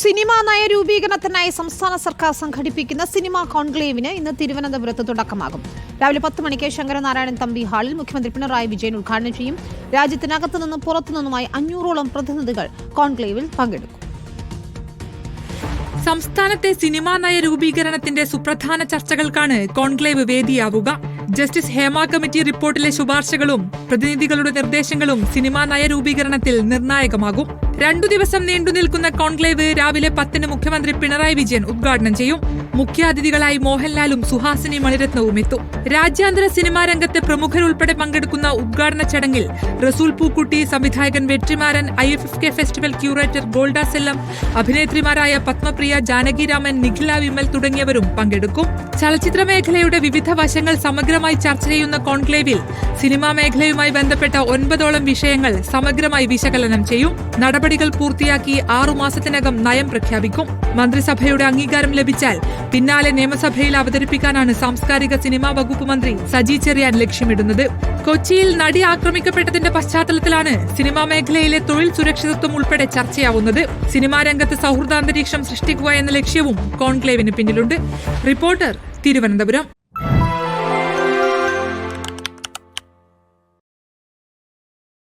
Cinema നയരൂപീകരണത്തിനായി സംസ്ഥാന സർക്കാർ സംഘടിപ്പിക്കുന്ന സിനിമാ കോൺക്ലേവിന് ഇന്ന് തിരുവനന്തപുരത്ത് തുടക്കമാകും. രാവിലെ പത്ത് മണിക്ക് ശങ്കരനാരായണൻ തമ്പി ഹാളിൽ മുഖ്യമന്ത്രി പിണറായി വിജയൻ ഉദ്ഘാടനം ചെയ്യും. രാജ്യത്തിനകത്തു നിന്നും പുറത്തുനിന്നുമായി അഞ്ഞൂറോളം പ്രതിനിധികൾ കോൺക്ലേവിൽ പങ്കെടുക്കും. സംസ്ഥാനത്തെ സിനിമാ നയ രൂപീകരണത്തിന്റെ സുപ്രധാന ചർച്ചകൾക്കാണ് കോൺക്ലേവ് വേദിയാവുക. ജസ്റ്റിസ് ഹേമ കമ്മിറ്റി റിപ്പോർട്ടിലെ ശുപാർശകളും പ്രതിനിധികളുടെ നിർദ്ദേശങ്ങളും സിനിമാ നയ രൂപീകരണത്തിൽ നിർണായകമാകും. രണ്ടു ദിവസം നീണ്ടു നിൽക്കുന്ന കോൺക്ലേവ് രാവിലെ പത്തിന് മുഖ്യമന്ത്രി പിണറായി വിജയൻ ഉദ്ഘാടനം ചെയ്യും. മുഖ്യാതിഥികളായി മോഹൻലാലും സുഹാസിനി മണിരത്നവും എത്തും. രാജ്യാന്തര സിനിമാ രംഗത്തെ പ്രമുഖരുൾപ്പെടെ പങ്കെടുക്കുന്ന ഉദ്ഘാടന ചടങ്ങിൽ റസൂൽ പൂക്കുട്ടി സംവിധായകൻ Vetrimaaran I F F K festival curator Golda Sellam അഭിനേത്രിമാരായ Padmapriya Janakiraman Nikhila Vimal തുടങ്ങിയവരും പങ്കെടുക്കും. ചലച്ചിത്ര മേഖലയുടെ വിവിധ വശങ്ങൾ സമഗ്രമായി ചർച്ച ചെയ്യുന്ന കോൺക്ലേവിൽ സിനിമാ മേഖലയുമായി ബന്ധപ്പെട്ട ഒൻപതോളം വിഷയങ്ങൾ സമഗ്രമായി വിശകലനം ചെയ്യും. നടപടികൾ പൂർത്തിയാക്കി ആറുമാസത്തിനകം നയം പ്രഖ്യാപിക്കും. മന്ത്രിസഭയുടെ അംഗീകാരം ലഭിച്ചാൽ പിന്നാലെ നിയമസഭയിൽ അവതരിപ്പിക്കാനാണ് സാംസ്കാരിക സിനിമാ വകുപ്പ് മന്ത്രി സജി ചെറിയാൻ ലക്ഷ്യമിടുന്നത്. കൊച്ചിയിൽ നടി ആക്രമിക്കപ്പെട്ടതിന്റെ പശ്ചാത്തലത്തിലാണ് സിനിമാ മേഖലയിലെ തൊഴിൽ സുരക്ഷിതത്വം ഉൾപ്പെടെ ചർച്ചയാവുന്നത്. സിനിമാ രംഗത്ത് സൗഹൃദാന്തരീക്ഷം സൃഷ്ടിക്കുക എന്ന ലക്ഷ്യവും കോൺക്ലേവിന് പിന്നിലുണ്ട്. റിപ്പോർട്ടർ തിരുവനന്തപുരം.